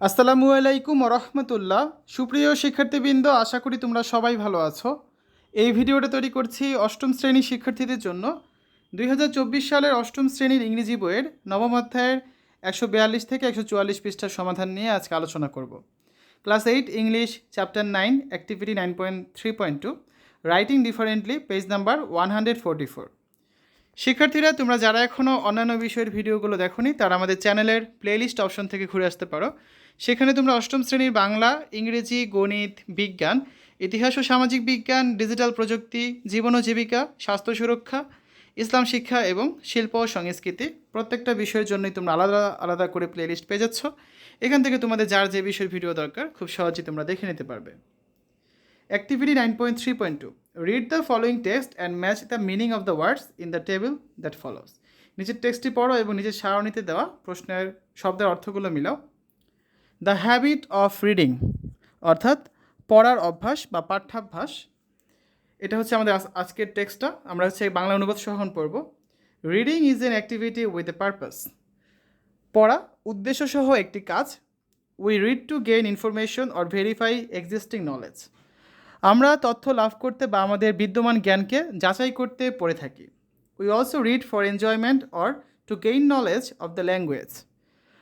আসসালামু আলাইকুম রহমতুল্লাহ। সুপ্রিয় শিক্ষার্থীবৃন্দ, আশা করি তোমরা সবাই ভালো আছো। এই ভিডিওটা তৈরি করছি অষ্টম শ্রেণির শিক্ষার্থীদের জন্য। দুই হাজার চব্বিশ সালের অষ্টম শ্রেণির ইংরেজি বইয়ের নবম অধ্যায়ের একশো বিয়াল্লিশ থেকে একশো চুয়াল্লিশ পৃষ্ঠার সমাধান নিয়ে আজকে আলোচনা করব। Class eight, English, chapter nine, activity nine point three point two, writing differently, page number one hundred forty four. শিক্ষার্থীরা, তোমরা যারা এখনও অন্যান্য বিষয়ের ভিডিওগুলো দেখোনি, তারা আমাদের চ্যানেলের প্লেলিস্ট অপশন থেকে ঘুরে আসতে পারো। সেখানে তোমরা অষ্টম শ্রেণির বাংলা, ইংরেজি, গণিত, বিজ্ঞান, ইতিহাস ও সামাজিক বিজ্ঞান, ডিজিটাল প্রযুক্তি, জীবন ও জীবিকা, স্বাস্থ্য সুরক্ষা, ইসলাম শিক্ষা এবং শিল্প ও সংস্কৃতি প্রত্যেকটা বিষয়ের জন্যই তোমরা আলাদা আলাদা করে প্লেলিস্ট পেয়ে যাচ্ছ। এখান থেকে তোমাদের যার যে বিষয়ের ভিডিও দরকার, খুব সহজেই তোমরা দেখে নিতে পারবে। Activity 9.3.2 Read the following text and match the meaning of the words in the table that follows. নিজের টেক্সটটি পড়ো এবং নিজের সারণীতে দেওয়া প্রশ্নের শব্দের অর্থগুলো মিলাও। দ্য হ্যাবিট অফ রিডিং, অর্থাৎ পড়ার অভ্যাস বা পাঠ্যাভ্যাস। এটা হচ্ছে আমাদের আজ- আজকের টেক্সটটা। আমরা হচ্ছে বাংলা অনুবাদ সহন পড়ব। Reading is an activity with a purpose. পড়া উদ্দেশ্যসহ একটি কাজ। We read to gain information or verify existing knowledge. আমরা তথ্য লাভ করতে বা আমাদের বিদ্যমান জ্ঞানকে যাচাই করতে পড়ে থাকি। We also read for enjoyment or to gain knowledge of the language.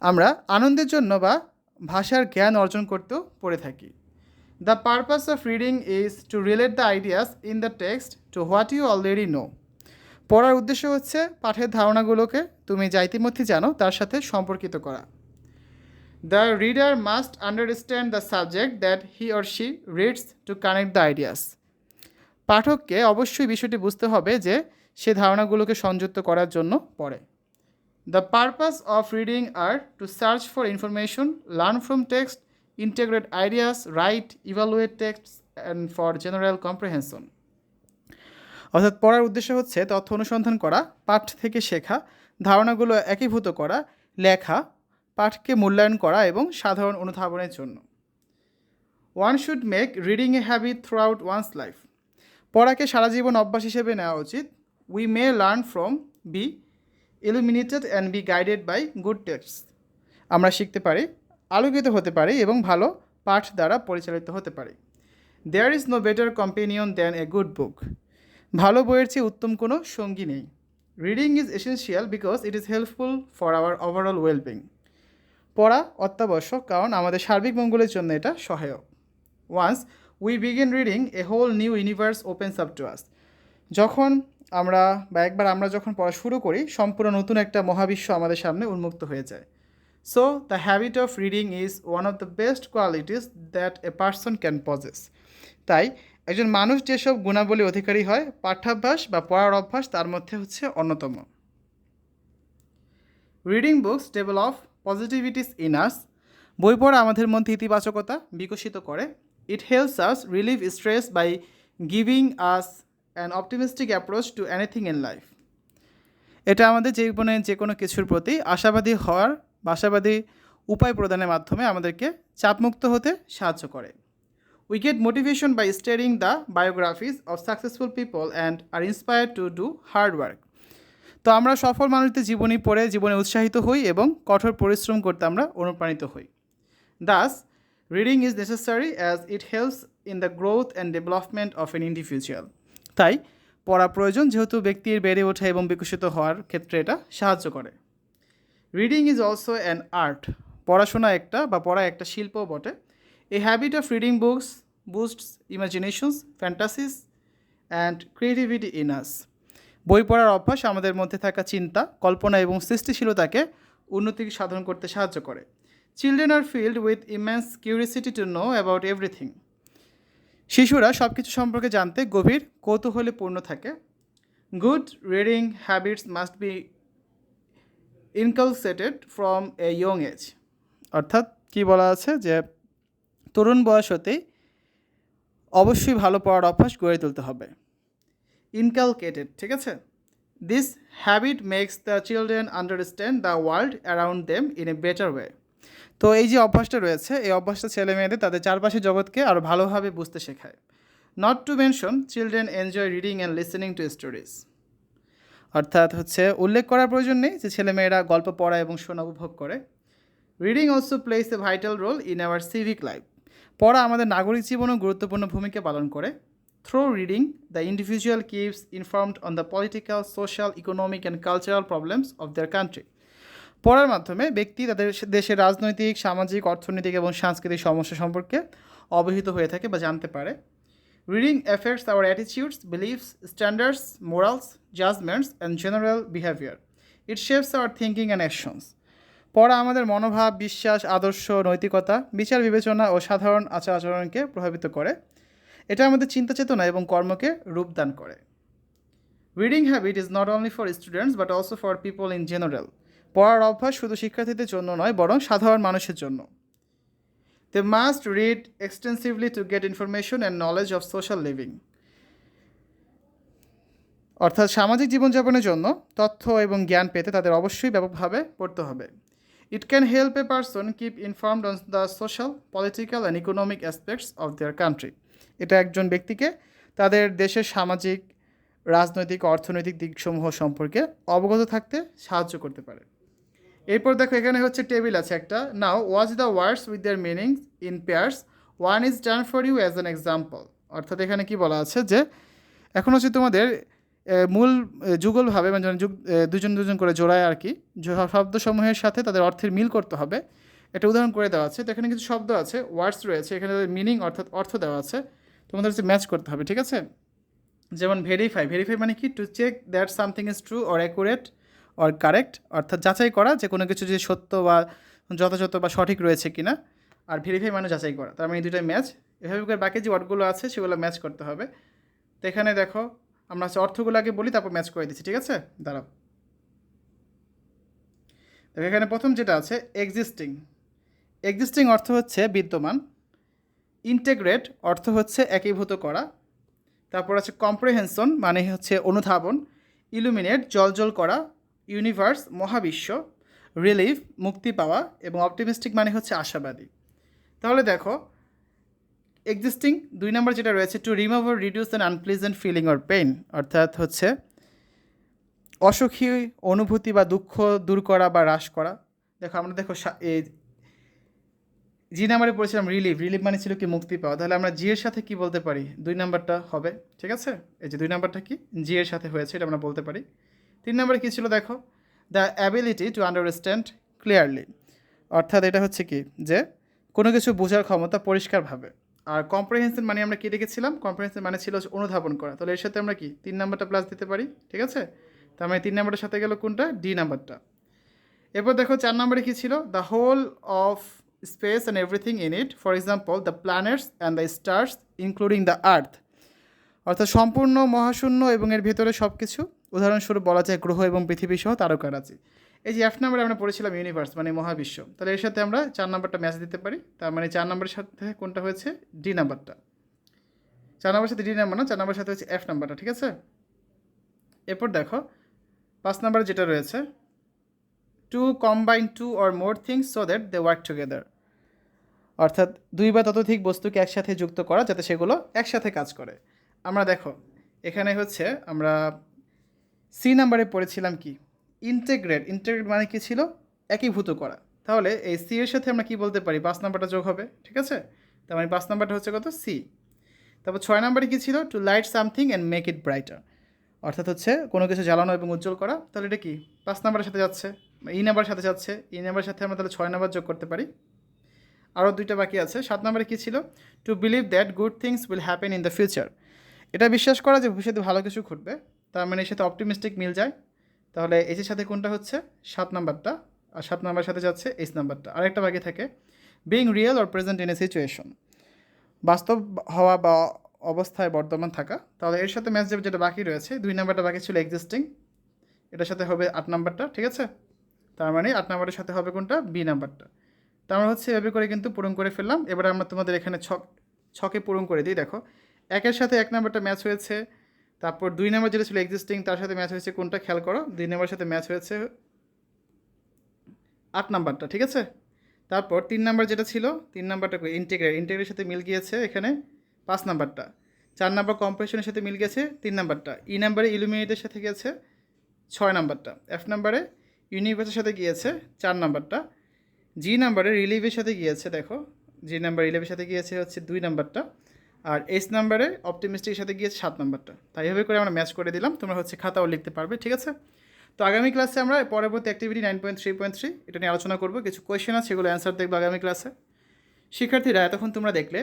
আমরা আনন্দের জন্য বা ভাষার জ্ঞান অর্জন করতেও পড়ে থাকি। The purpose of reading is to relate the ideas in the text to what you already know পড়ার উদ্দেশ্য হচ্ছে পাঠের ধারণাগুলোকে তুমি যা ইতিমধ্যে জানো তার সাথে সম্পর্কিত করা। The reader must understand the subject that he or she reads to connect the ideas পাঠককে অবশ্যই বিষয়টি বুঝতে হবে যে সে ধারণাগুলোকে সংযুক্ত করার জন্য পড়ে। The purpose of reading are to search for information learn from text integrate ideas write evaluate text and for general comprehension অর্থাৎ পড়ার উদ্দেশ্য হচ্ছে তথ্য অনুসন্ধান করা, পাঠ থেকে শেখা, ধারণাগুলো একীভূত করা, লেখা, পাঠকে মূল্যায়ন করা এবং সাধারণ অনুধাবনের জন্য। One should make reading a habit throughout one's life পড়াকে সারা জীবন অভ্যাস হিসেবে নেওয়া উচিত। We may learn from be illuminated and be guided by good text আমরা শিখতে পারি, আলোকিত হতে পারি এবং ভালো পাঠ দ্বারা পরিচালিত হতে পারি। There is no better companion than a good book ভালো বইয়ের চেয়ে উত্তম কোনো সঙ্গী নেই। Reading is essential because it is helpful for our overall wellbeing পড়া অত্যাবশ্যক, কারণ আমাদের সার্বিক মঙ্গলের জন্য এটা সহায়ক। Once we begin reading a whole new universe opens up to us যখন আমরা বা একবার আমরা যখন পড়া শুরু করি, সম্পূর্ণ নতুন একটা মহাবিশ্ব আমাদের সামনে উন্মুক্ত হয়ে যায়। So the habit of reading is one of the best qualities that a person can possess তাই, একজন মানুষ যেসব গুণাবলী অধিকারী হয়, পাঠ্যাভ্যাস বা পড়ার অভ্যাস তার মধ্যে হচ্ছে অন্যতম। Reading books develop positivities in us বই পড়া আমাদের মধ্যে ইতিবাচকতা বিকশিত করে। It helps us relieve stress by giving us an optimistic approach to anything in life এটা আমাদের জীবনে যে কোনো কিছুর প্রতি আশাবাদী হওয়ার, আশাবাদী উপায় প্রদানের মাধ্যমে আমাদেরকে চাপমুক্ত হতে সাহায্য করে। We get motivation by studying the biographies of successful people and are inspire to do hard work তো আমরা সফল মানুষদের জীবনী পড়ে জীবনে উৎসাহিত হই এবং কঠোর পরিশ্রম করতে আমরা অনুপ্রাণিত হই। Thus reading is necessary as it helps in the growth and development of an individual তাই পড়া প্রয়োজন যেহেতু ব্যক্তির বেড়ে ওঠা এবং বিকশিত হওয়ার ক্ষেত্রে এটা সাহায্য করে। Reading is also an art পড়াশোনা একটা বা পড়া একটা শিল্পও বটে। A habit of reading books boosts imaginations fantasies and creativity in us বই পড়ার অভ্যাস আমাদের মধ্যে থাকা চিন্তা, কল্পনা এবং সৃষ্টিশীলতাকে উন্নতি সাধন করতে সাহায্য করে। Children are filled with immense curiosity to know about everything শিশুরা সব কিছু সম্পর্কে জানতে গভীর কৌতূহলে পূর্ণ থাকে। Good reading habits must be inculcated from a young age অর্থাৎ কি বলা আছে যে, তরুণ বয়স হতেই অবশ্যই ভালো পড়ার অভ্যাস গড়ে তুলতে হবে। ইনকালকেটেড ঠিক আছে? This habit makes the children understand the world around them in a better way তো এই যে অভ্যাসটা রয়েছে, এই অভ্যাসটা ছেলে মেয়েদের তাদের চারপাশের জগৎকে আরও ভালোভাবে বুঝতে শেখায়। Not to mention children enjoy reading and listening to stories অর্থাৎ হচ্ছে উল্লেখ করার প্রয়োজন নেই যে ছেলেমেয়েরা গল্প পড়া এবং শোনা উপভোগ করে। Reading also plays a vital role in our civic life পড়া আমাদের নাগরিক জীবনেও গুরুত্বপূর্ণ ভূমিকা পালন করে। Through reading the individual keeps informed on the political social economic and cultural problems of their country পড়ার মাধ্যমে ব্যক্তি তাদের দেশের রাজনৈতিক, সামাজিক, অর্থনৈতিক এবং সাংস্কৃতিক সমস্যা সম্পর্কে অবহিত হয়ে থাকে বা জানতে পারে। Reading affects our attitudes beliefs standards morals judgements and general behaviour it shapes our thinking and actions পড়া আমাদের মনোভাব, বিশ্বাস, আদর্শ, নৈতিকতা, বিচার, বিবেচনা ও সাধারণ আচার আচরণকে প্রভাবিত করে। এটা আমাদের চিন্তা চেতনা এবং কর্মকে রূপদান করে। Reading habit is not only for students but also for people in general পড়ার অভ্যাস শুধু শিক্ষার্থীদের জন্য নয়, বরং সাধারণ মানুষের জন্য। They must read extensively to get information and knowledge of social living অর্থাৎ সামাজিক জীবনযাপনের জন্য তথ্য এবং জ্ঞান পেতে তাদের অবশ্যই ব্যাপকভাবে পড়তে হবে। It can help a person keep informed on the social political and economic aspects of their country এটা একজন ব্যক্তিকে তাদের দেশের সামাজিক, রাজনৈতিক, অর্থনৈতিক দিকসমূহ সম্পর্কে অবগত থাকতে সাহায্য করতে পারে। এরপর দেখো, এখানে হচ্ছে টেবিল আছে একটা। Now was the words with their meaning in pairs one is done for you as an example অর্থাৎ এখানে কি বলা আছে যে, এখন হচ্ছে তোমাদের মূল যুগলভাবে মানে যুগ দুজন দুজন করে জোড়ায় আর কি শব্দসমূহের সাথে তাদের অর্থের মিল করতে হবে। এটা উদাহরণ করে দেওয়া আছে। তো এখানে কিছু শব্দ আছে ওয়ার্ডস রয়েছে, এখানে তাদের মিনিং অর্থাৎ অর্থ দেওয়া আছে। তোমাদের হচ্ছে ম্যাচ করতে হবে, ঠিক আছে? যেমন ভেরিফাই ভেরিফাই মানে কি? To check that something is true or accurate or correct অর্থাৎ যাচাই করা যে কোনো কিছু যে সত্য বা যথাযথ বা সঠিক রয়েছে কি না আর ভেরিফাই মানে যাচাই করা। তার মানে এই দুটোই ম্যাচ এভাবে করে বাকি যে ওয়ার্ডগুলো আছে সেগুলো ম্যাচ করতে হবে। তো এখানে দেখো, আমরা হচ্ছে অর্থগুলো আগে বলি, তারপর ম্যাচ করে দিচ্ছি, ঠিক আছে? দাঁড়াও। দেখো, এখানে প্রথম যেটা আছে এক্সিস্টিং এক্সিস্টিং অর্থ হচ্ছে বিদ্যমান। ইন্টেগ্রেট অর্থ হচ্ছে একীভূত করা। তারপর আছে কম্প্রেহেনশন মানে হচ্ছে অনুধাবন। ইলুমিনেট জলজল করা। ইউনিভার্স, মহাবিশ্ব রিলিফ মুক্তি পাওয়া এবং অপটিমিস্টিক মানে হচ্ছে আশাবাদী। তাহলে দেখো এক্সিস্টিং দুই নম্বর যেটা রয়েছে to remove or reduce an unpleasant feeling or pain অর্থাৎ হচ্ছে অসুখী অনুভূতি বা দুঃখ দূর করা বা হ্রাস করা। দেখো, আমরা দেখো জি নাম্বারে পড়েছিলাম রিলিফ রিলিফ মানে ছিল কি মুক্তি পাওয়া। তাহলে আমরা জি এর সাথে কি বলতে পারি? দুই নাম্বারটা হবে, ঠিক আছে? এই যে দুই নাম্বারটা কি? জি এর সাথে হয়েছে, এটা আমরা বলতে পারি। তিন নাম্বারে কী ছিল দেখো? The ability to understand clearly অর্থাৎ এটা হচ্ছে কি? যে কোনো কিছু বোঝার ক্ষমতা পরিষ্কারভাবে। আর কম্প্রিহেনশন মানে আমরা কী রেখেছিলাম কম্প্রিহেনশন মানে ছিল অনুধাবন করা। তাহলে এর সাথে আমরা কি? তিন নাম্বারটা প্লাস দিতে পারি, ঠিক আছে? তার মানে তিন নাম্বারের সাথে গেল কোনটা? ডি নাম্বারটা। এরপর দেখো চার নম্বরে কী ছিল? The whole of space and everything in it for example the planets and the stars including the earth অর্থাৎ সম্পূর্ণ মহাশূন্য এবং এর ভেতরে সব কিছু উদাহরণস্বরূপ বলা যায় গ্রহ এবং পৃথিবী সহ তারকারাজি এই যে এফ নাম্বারে আমরা পড়েছিলাম ইউনিভার্স মানে মহাবিশ্ব। তাহলে এর সাথে আমরা চার নাম্বারটা ম্যাচ দিতে পারি। তার মানে চার নাম্বারের সাথে কোনটা হয়েছে? ডি নাম্বারটা চার নাম্বারের সাথে ডি নাম্বার না, চার নাম্বারের সাথে হচ্ছে এফ নাম্বারটা ঠিক আছে? এরপর দেখো, পাঁচ নাম্বারে যেটা রয়েছে to combine two or more things so that they work together অর্থাৎ দুই বা ততোধিক বস্তুকে একসাথে যুক্ত করা যাতে সেগুলো একসাথে কাজ করে। আমরা দেখো, এখানে হচ্ছে আমরা সি নাম্বারে পড়েছিলাম কি? ইন্টেগ্রেট ইন্টেগ্রেট মানে কি ছিল? একীভূত করা। তাহলে এই সি এর সাথে আমরা কি বলতে পারি? পাঁচ নাম্বারটা যোগ হবে, ঠিক আছে? তার মানে পাঁচ নাম্বারটা হচ্ছে কত? সি। তারপর ছয় নাম্বারে কী ছিল? To light something and make it brighter অর্থাৎ হচ্ছে কোনো কিছু জ্বালানো এবং উজ্জ্বল করা। তাহলে এটা কি? পাঁচ নাম্বারের সাথে যাচ্ছে, ই নাম্বারের সাথে যাচ্ছে, ই নাম্বারের সাথে আমরা তাহলে ছয় নাম্বার যোগ করতে পারি। আরও দুইটা বাকি আছে। সাত নম্বরে কী ছিল? To believe that good things will happen in the future এটা বিশ্বাস করা যে ভবিষ্যতে ভালো কিছু ঘটবে। তার মানে এর সাথে অপটিমিস্টিক মিল যায়। তাহলে এইচের সাথে কোনটা হচ্ছে? সাত নাম্বারটা। আর সাত নাম্বারের সাথে যাচ্ছে এইচ নাম্বারটা। আরেকটা বাকি থাকে। Being real or present in a situation বাস্তব হওয়া বা অবস্থায় বর্তমান থাকা। তাহলে এর সাথে ম্যাচ যেটা বাকি রয়েছে। দুই নাম্বারটা বাকি ছিল এক্সিস্টিং এটার সাথে হবে আট নাম্বারটা। ঠিক আছে? তার মানে আট নাম্বারের সাথে হবে কোনটা? বি নাম্বারটা। তো আমরা হচ্ছে এভাবে করে কিন্তু পূরণ করে ফেললাম। এবার আমরা তোমাদের এখানে ছক, ছকে পূরণ করে দিই। দেখো, একের সাথে এক নাম্বারটা ম্যাচ হয়েছে। তারপর দুই নাম্বার যেটা ছিল এক্সিস্টিং তার সাথে ম্যাচ হয়েছে কোনটা খেয়াল করো? দুই নম্বরের সাথে ম্যাচ হয়েছে আট নাম্বারটা, ঠিক আছে? তারপর তিন নাম্বার যেটা ছিল, তিন নাম্বারটা ইন্টিগ্রেট ইন্টিগ্রেটের সাথে মিল গিয়েছে এখানে পাঁচ নাম্বারটা। চার নাম্বার কম্প্রেশনের সাথে মিল গেছে তিন নাম্বারটা। ই নাম্বারে ইলুমিনেটের সাথে গেছে ছয় নাম্বারটা। এফ নাম্বারে ইউনিভার্সের সাথে গিয়েছে চার নাম্বারটা। জি নাম্বারে রিলিভের সাথে গিয়েছে, দেখো। জি নাম্বার রিলিভের সাথে গিয়েছে হচ্ছে দুই নাম্বারটা। আর এস নাম্বারে অপটিমিস্টিকের সাথে গিয়েছে সাত নাম্বারটা তাই এভাবে করে আমরা ম্যাচ করে দিলাম, তোমরা হচ্ছে খাতাও লিখতে পারবে, ঠিক আছে? তো আগামী ক্লাসে আমরা পরবর্তী activity nine point three point three এটা নিয়ে আলোচনা করব, কিছু কোয়েশ্চেন আছে, সেগুলো অ্যান্সার দেখব আগামী ক্লাসে শিক্ষার্থীরা, এতক্ষণ তোমরা দেখলে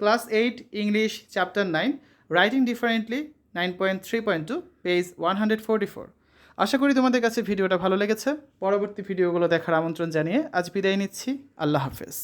class eight English chapter nine writing differently nine point three point two page one hundred forty four আশা করি তোমাদের কাছে ভিডিওটা ভালো লেগেছে। পরবর্তী ভিডিওগুলো দেখার আমন্ত্রণ জানিয়ে আজ বিদায় নিচ্ছি। আল্লাহ হাফেজ।